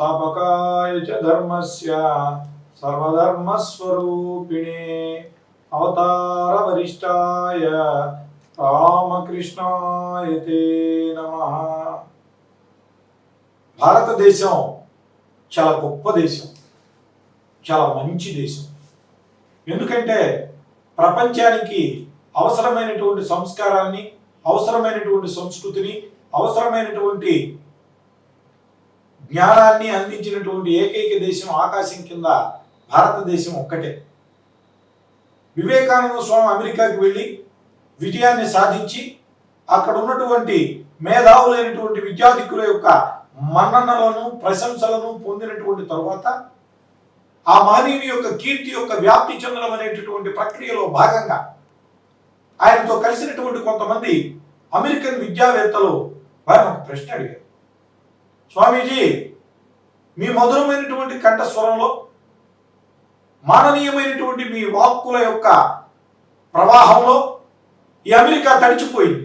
సంస్థాపకాయ చ ధర్మస్య సర్వధర్మస్వరూపిణే. అవతార వరిష్టాయ రామకృష్ణాయ తే నమః. భారతదేశం చాలా గొప్ప దేశం. చాలా మంచి దేశం. ఎందుకంటే ప్రపంచానికి అవసరమైనటువంటి సంస్కారాన్ని అవసరమైనటువంటి సంస్కృతిని అవసరమైనటువంటి జ్ఞానాన్ని అందించినటువంటి ఏకైక దేశం ఆకాశం కింద భారతదేశం ఒక్కటే. వివేకానంద స్వామి అమెరికాకి వెళ్ళి విజయాన్ని సాధించి అక్కడ ఉన్నటువంటి మేధావులైనటువంటి విద్యాధికుల యొక్క మన్ననలను ప్రశంసలను పొందినటువంటి తరువాత ఆ మానవుని యొక్క కీర్తి యొక్క వ్యాప్తి చెందడం అనేటటువంటి ప్రక్రియలో భాగంగా ఆయనతో కలిసినటువంటి కొంతమంది అమెరికన్ విద్యావేత్తలు వారిని ఒక ప్రశ్న అడిగారు. స్వామీజీ మీ మధురమైనటువంటి కంఠస్వరంలో మాననీయమైనటువంటి మీ వాక్కుల యొక్క ప్రవాహంలో ఈ అమెరికా తడిచిపోయింది.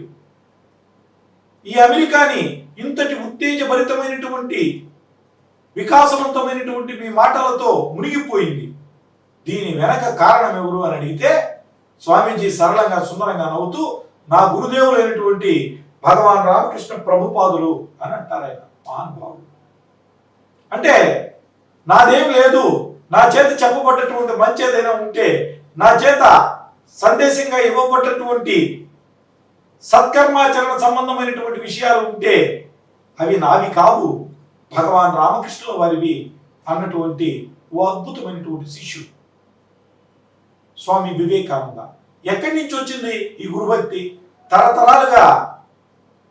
ఈ అమెరికాని ఇంతటి ఉత్తేజభరితమైనటువంటి వికాసవంతమైనటువంటి మీ మాటలతో మునిగిపోయింది. దీని వెనక కారణం ఎవరు అని అడిగితే స్వామీజీ సరళంగా సుందరంగా నవ్వుతూ నా గురుదేవులైనటువంటి భగవాన్ రామకృష్ణ ప్రభుపాదులు అని అంటారు ఆయన. మహానుభావుడు అంటే నాదేం లేదు నా చేత చెప్పబడ్డటువంటి మంచి ఏదైనా ఉంటే నా చేత సందేశంగా ఇవ్వబడ్డటువంటి సత్కర్మాచరణ సంబంధమైనటువంటి విషయాలు ఉంటే అవి నావి కావు. భగవాన్ రామకృష్ణుల వారివి అన్నటువంటి ఓ అద్భుతమైనటువంటి శిష్యుడు. స్వామి వివేకానంద. ఎక్కడి నుంచి వచ్చింది ఈ గురుభక్తి? తరతరాలుగా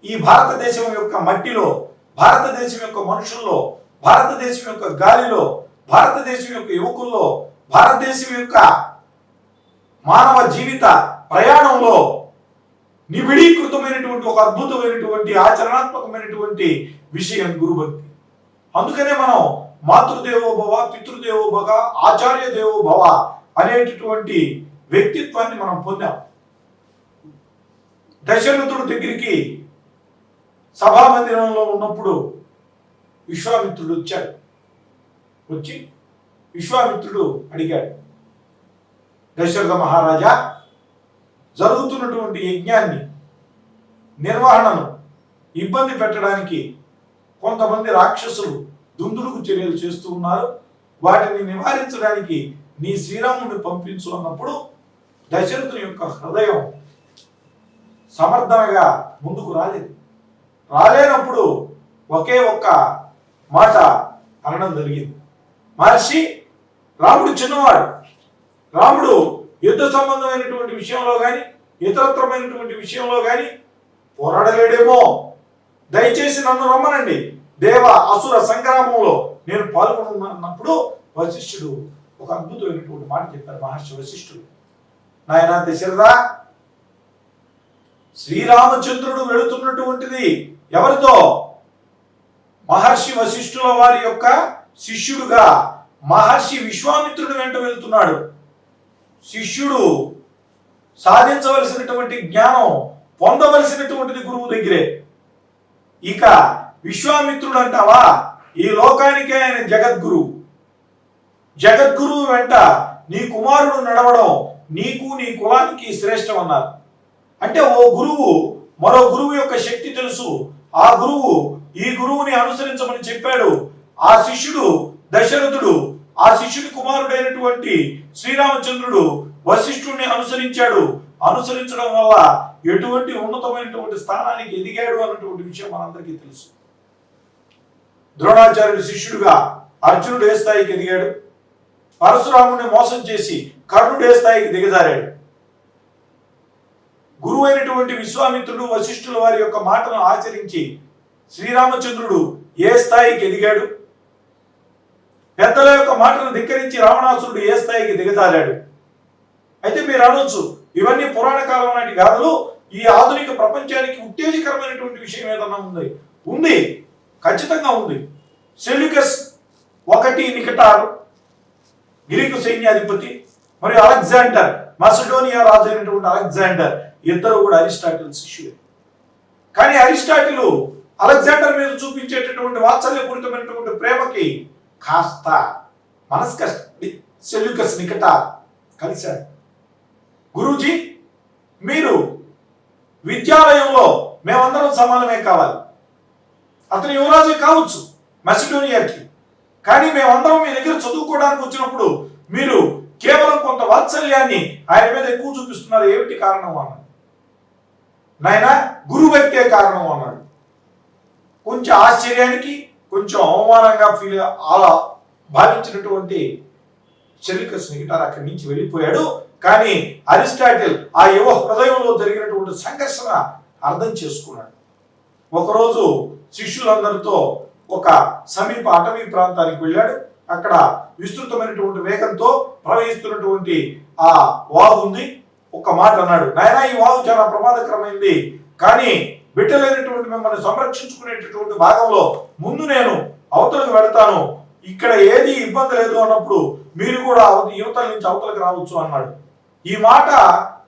ఈ భారతదేశం యొక్క మట్టిలో భారతదేశం యొక్క మనుషుల్లో భారతదేశం యొక్క గాలిలో భారతదేశం యొక్క యువకుల్లో భారతదేశం యొక్క మానవ జీవిత ప్రయాణంలో నిబిడీకృతమైనటువంటి ఒక అద్భుతమైనటువంటి ఆచరణాత్మకమైనటువంటి విషయం గురుభక్తి. అందుకనే మనం మాతృదేవో భవ పితృదేవో భవ ఆచార్య దేవో భవ అనేటటువంటి వ్యక్తిత్వాన్ని మనం పొందాం. దశరథుడు దగ్గరికి సభా మందిరంలో ఉన్నప్పుడు విశ్వామిత్రుడు వచ్చాడు. వచ్చి విశ్వామిత్రుడు అడిగాడు దశరథ మహారాజా జరుగుతున్నటువంటి యజ్ఞాన్ని నిర్వహణను ఇబ్బంది పెట్టడానికి కొంతమంది రాక్షసులు దుందుడుకు చర్యలు చేస్తూ ఉన్నారు. వాటిని నివారించడానికి నీ శ్రీరాముడిని పంపించు అన్నప్పుడు దశరథుని యొక్క హృదయం సమర్థనగా ముందుకు రాలేదు. రాలేనప్పుడు ఒకే ఒక్క మాట అనడం జరిగింది. మహర్షి రాముడు చిన్నవాడు. రాముడు యుద్ధ సంబంధమైనటువంటి విషయంలో కానీ ఇతరత్రమైనటువంటి విషయంలో కానీ పోరాడలేడేమో. దయచేసి నన్ను రమ్మనండి. దేవ అసుర సంగ్రామంలో నేను పాల్గొన్నప్పుడు వశిష్ఠుడు ఒక అద్భుతమైనటువంటి మాట చెప్పారు. మహర్షి వశిష్ఠుడు నాయన దశరథ శ్రీరామచంద్రుడు వెళుతున్నటువంటిది ఎవరితో మహర్షి వశిష్ఠుల వారి యొక్క శిష్యుడుగా మహర్షి విశ్వామిత్రుడు వెంట వెళ్తున్నాడు. శిష్యుడు సాధించవలసినటువంటి జ్ఞానం పొందవలసినటువంటిది గురువు దగ్గరే. ఇక విశ్వామిత్రుడు అంటావా? ఈ లోకానికే ఆయన జగద్గురు. జగద్గురువు వెంట నీ కుమారుడు నడవడం నీకు నీ కులానికి శ్రేష్టం అన్నారు. అంటే ఓ గురువు మరో గురువు యొక్క శక్తి తెలుసు. ఆ గురువు ఈ గురువుని అనుసరించమని చెప్పాడు. ఆ శిష్యుడు దశరథుడు ఆ శిష్యుడి కుమారుడైనటువంటి శ్రీరామచంద్రుడు వశిష్ఠుడిని అనుసరించాడు. అనుసరించడం వల్ల ఎటువంటి ఉన్నతమైనటువంటి స్థానానికి ఎదిగాడు అన్నటువంటి విషయం మనందరికీ తెలుసు. ద్రోణాచార్యుడి శిష్యుడుగా అర్జునుడు ఏ స్థాయికి ఎదిగాడు? పరశురాముడిని మోసం చేసి కర్ణుడు ఏ స్థాయికి దిగజారాడు? గురువు అయినటువంటి విశ్వామిత్రుడు వశిష్ఠుల వారి యొక్క మాటను ఆచరించి శ్రీరామచంద్రుడు ఏ స్థాయికి ఎదిగాడు? పెద్దల యొక్క మాటను ధిక్కరించి రావణాసురుడు ఏ స్థాయికి దిగజారాడు? అయితే మీరు అనొచ్చు ఇవన్నీ పురాణ కాలం నాటి గాథలు. ఈ ఆధునిక ప్రపంచానికి ఉత్తేజకరమైనటువంటి విషయం ఏదన్నా ఉంది? ఉంది. ఖచ్చితంగా ఉంది. సెల్యుకస్ ఒకటి నికటారు గ్రీకు సైన్యాధిపతి మరియు అలెగ్జాండర్ మసడోనియా రాజు అయినటువంటి అలెగ్జాండర్. ఇద్దరు కూడా అరిస్టాటిల్ శిష్యులే. కానీ అరిస్టాటిల్ అలెగ్జాండర్ మీద చూపించేటటువంటి వాత్సల్యపూరితమైనటువంటి ప్రేమకి కాస్త మనస్క సెల్యూకస్ నికట కలిశాడు గురూజీ మీరు విద్యాలయంలో మేమందరం సమానమే కావాలి. అతను యువరాజు కావచ్చు మెసిడోనియాకి. కానీ మేమందరం మీ దగ్గర చదువుకోవడానికి వచ్చినప్పుడు మీరు కేవలం కొంత వాత్సల్యాన్ని ఆయన మీద ఎక్కువ చూపిస్తున్నారు. ఏమిటి కారణం అన్నది నాయన గురువు కారణం అన్నాడు. కొంచెం ఆశ్చర్యానికి కొంచెం అవమానంగా ఫీల్ అలా భావించినటువంటి శరీకృష్ణ నిగిటార్ అక్కడి నుంచి వెళ్ళిపోయాడు. కానీ అరిస్టాటిల్ ఆ యువ హృదయంలో జరిగినటువంటి సంఘర్షణ అర్థం చేసుకున్నాడు. ఒకరోజు శిష్యులందరితో ఒక సమీప అటవీ ప్రాంతానికి వెళ్ళాడు. అక్కడ విస్తృతమైనటువంటి వేగంతో ప్రవహిస్తున్నటువంటి ఆ వాగు ఉంది. ఒక మాట అన్నాడు నాయన ఈ వాగు చాలా ప్రమాదకరమైంది. కానీ బిడ్డలైనటువంటి మిమ్మల్ని సంరక్షించుకునేటటువంటి భాగంలో ముందు నేను అవతలకు వెళతాను. ఇక్కడ ఏది ఇబ్బంది లేదు అన్నప్పుడు మీరు కూడా యువతల నుంచి అవతలకు రావచ్చు అన్నాడు. ఈ మాట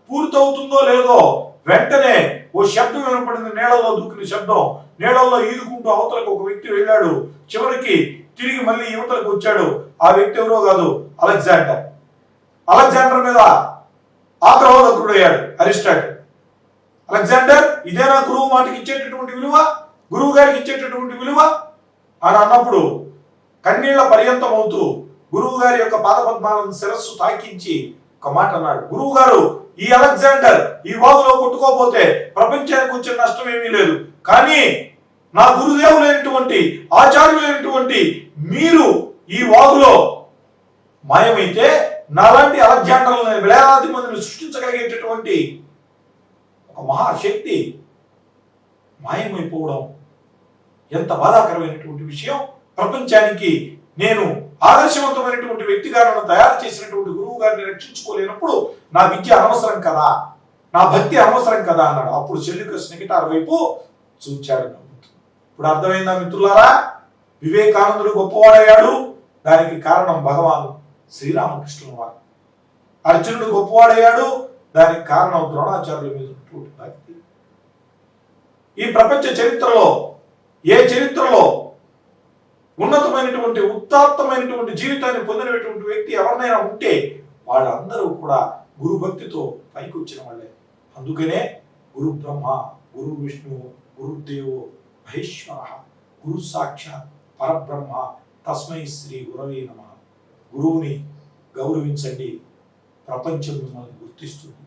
పూర్తవుతుందో లేదో వెంటనే ఓ శబ్దం వినపడింది. నీళ్ళలో దూకిన శబ్దం. నీళ్ళలో ఈదుకుంటూ అవతలకు ఒక వ్యక్తి వెళ్ళాడు. చివరికి తిరిగి మళ్ళీ యువతలకు వచ్చాడు. ఆ వ్యక్తి ఎవరో కాదు అలెగ్జాండర్. అలెగ్జాండర్ మీద ఆగ్రహోదకుడయ్యాడు అరిస్టాటిల్ అలెగ్జాండర్ ఇదేనా గురువు మాటకి ఇచ్చేటటువంటి విలువ గురువు గారికి ఇచ్చేటటువంటి విలువ అని అన్నప్పుడు కన్నీళ్ళ పర్యంతం అవుతూ గురువు గారి యొక్క పాదపద్మాలను శిరస్సు తాకించి ఒక మాట అన్నాడు. గురువు గారు ఈ అలెగ్జాండర్ ఈ వాగులో కొట్టుకోపోతే ప్రపంచానికి వచ్చే నష్టం ఏమీ లేదు. కానీ నా గురుదేవులైనటువంటి ఆచార్యులైనటువంటి మీరు ఈ వాగులో మాయమైతే నాలాంటి అలెగ్జాండర్లను వేలాది మందిని సృష్టించగలిగేటటువంటి ఒక మహాశక్తి మాయమైపోవడం ఎంత బాధాకరమైనటువంటి విషయం. ప్రపంచానికి నేను ఆదర్శవంతమైనటువంటి వ్యక్తిగా నన్ను తయారు చేసినటువంటి గురువు గారిని రక్షించుకోలేనప్పుడు నా విద్య అనవసరం కదా నా భక్తి అనవసరం కదా అన్నాడు. అప్పుడు సెల్యుకస్ నికటార్ వైపు చూచాడు ఇప్పుడు అర్థమైందా మిత్రులారా? వివేకానందుడు గొప్పవాడయ్యాడు. దానికి కారణం భగవాన్ శ్రీరామకృష్ణుల వారు. అర్జునుడు గొప్పవాడయ్యాడు. దానికి కారణం ద్రోణాచార్యుల మీద ఉన్నటువంటి భక్తి ఈ ప్రపంచ చరిత్రలో ఏ చరిత్రలో ఉన్నతమైనటువంటి ఉత్తాత్తమైనటువంటి జీవితాన్ని పొందినటువంటి వ్యక్తి ఎవరినైనా ఉంటే వాళ్ళందరూ కూడా గురు భక్తితో పైకి వచ్చిన వాళ్ళే. అందుకనే గురు బ్రహ్మ గురు విష్ణు గురుదేవో మహేశ్వర గురు సాక్షాత్ పరబ్రహ్మ తస్మై శ్రీ గురవే నమ. గురువుని గౌరవించండి. ప్రపంచం మిమ్మల్ని గుర్తిస్తుంది.